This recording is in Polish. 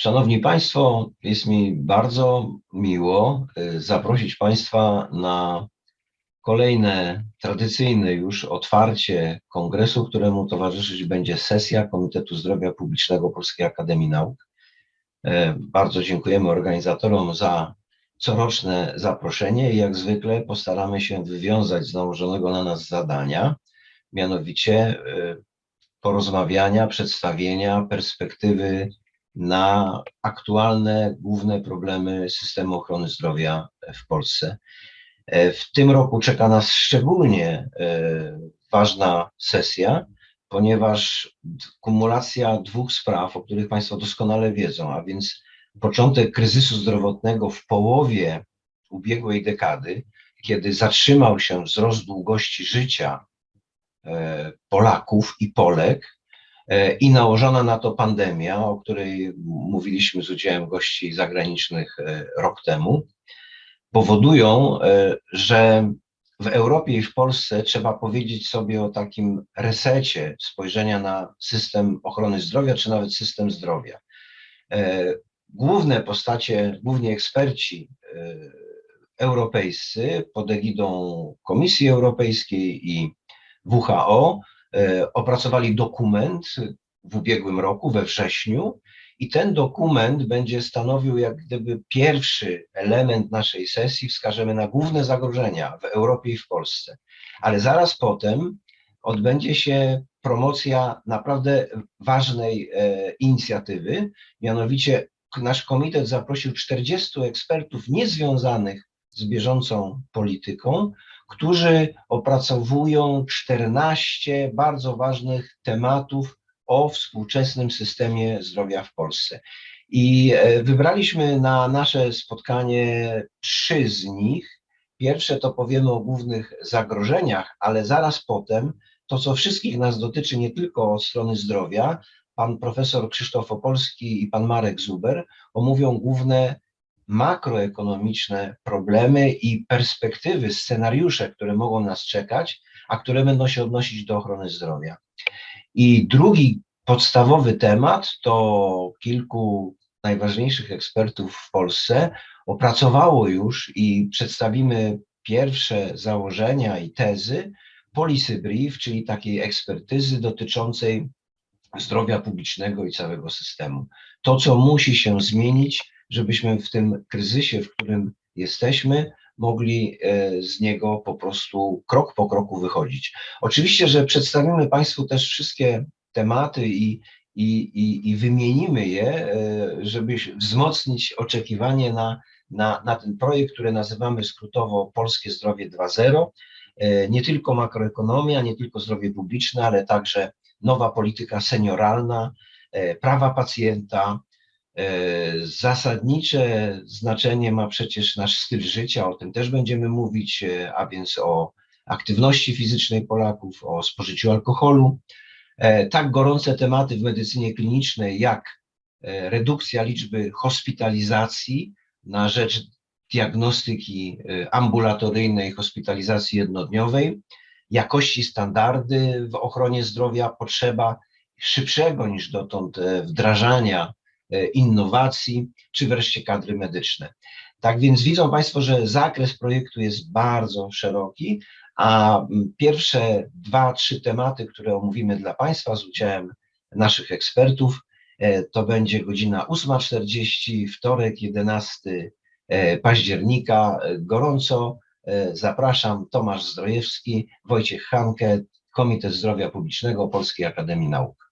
Szanowni Państwo, jest mi bardzo miło y, zaprosić Państwa na kolejne tradycyjne już otwarcie kongresu, któremu towarzyszyć będzie sesja Komitetu Zdrowia Publicznego Polskiej Akademii Nauk. E, Bardzo dziękujemy organizatorom za coroczne zaproszenie i jak zwykle postaramy się wywiązać z nałożonego na nas zadania, mianowicie y, porozmawiania, przedstawienia perspektywy na aktualne główne problemy systemu ochrony zdrowia w Polsce. E, W tym roku czeka nas szczególnie e, ważna sesja, ponieważ kumulacja dwóch spraw, o których Państwo doskonale wiedzą, a więc początek kryzysu zdrowotnego w połowie ubiegłej dekady, kiedy zatrzymał się wzrost długości życia e, Polaków i Polek, i nałożona na to pandemia, o której mówiliśmy z udziałem gości zagranicznych e, rok temu, powodują, e, że w Europie i w Polsce trzeba powiedzieć sobie o takim resecie spojrzenia na system ochrony zdrowia, czy nawet system zdrowia. E, Główne postacie, głównie eksperci e, europejscy pod egidą Komisji Europejskiej i WHO e, opracowali dokument w ubiegłym roku, we wrześniu, i ten dokument będzie stanowił jak gdyby pierwszy element naszej sesji, wskażemy na główne zagrożenia w Europie i w Polsce. Ale zaraz potem odbędzie się promocja naprawdę ważnej e, inicjatywy, mianowicie nasz komitet zaprosił 40 ekspertów niezwiązanych z bieżącą polityką, którzy opracowują 14 bardzo ważnych tematów o współczesnym systemie zdrowia w Polsce. I e, wybraliśmy na nasze spotkanie trzy z nich. Pierwsze to powiemy o głównych zagrożeniach, ale zaraz potem to, co wszystkich nas dotyczy, nie tylko od strony zdrowia, pan profesor Krzysztof Opolski i pan Marek Zuber omówią główne makroekonomiczne problemy i perspektywy, scenariusze, które mogą nas czekać, a które będą się odnosić do ochrony zdrowia. I drugi podstawowy temat to kilku najważniejszych ekspertów w Polsce opracowało już i przedstawimy pierwsze założenia i tezy policy brief, czyli takiej ekspertyzy dotyczącej zdrowia publicznego i całego systemu. To, co musi się zmienić, żebyśmy w tym kryzysie, w którym jesteśmy, mogli e, z niego po prostu krok po kroku wychodzić. Oczywiście, że przedstawimy Państwu też wszystkie tematy i, i, i, i wymienimy je, e, żeby wzmocnić oczekiwanie na, na, na ten projekt, który nazywamy skrótowo Polskie Zdrowie 2.0. E, Nie tylko makroekonomia, nie tylko zdrowie publiczne, ale także nowa polityka senioralna, prawa pacjenta. E, Zasadnicze znaczenie ma przecież nasz styl życia, o tym też będziemy mówić, e, a więc o aktywności fizycznej Polaków, o spożyciu alkoholu. E, Tak gorące tematy w medycynie klinicznej, jak redukcja liczby hospitalizacji na rzecz diagnostyki ambulatoryjnej, hospitalizacji jednodniowej, jakości standardy w ochronie zdrowia, potrzeba szybszego niż dotąd wdrażania innowacji, czy wreszcie kadry medyczne. Tak więc widzą Państwo, że zakres projektu jest bardzo szeroki, a mm, pierwsze dwa, trzy tematy, które omówimy dla Państwa z udziałem naszych ekspertów, e, to będzie godzina 8.40, wtorek 11 e, października. E, Gorąco e, zapraszam Tomasz Zdrojewski, Wojciech Hanke, Komitet Zdrowia Publicznego Polskiej Akademii Nauk.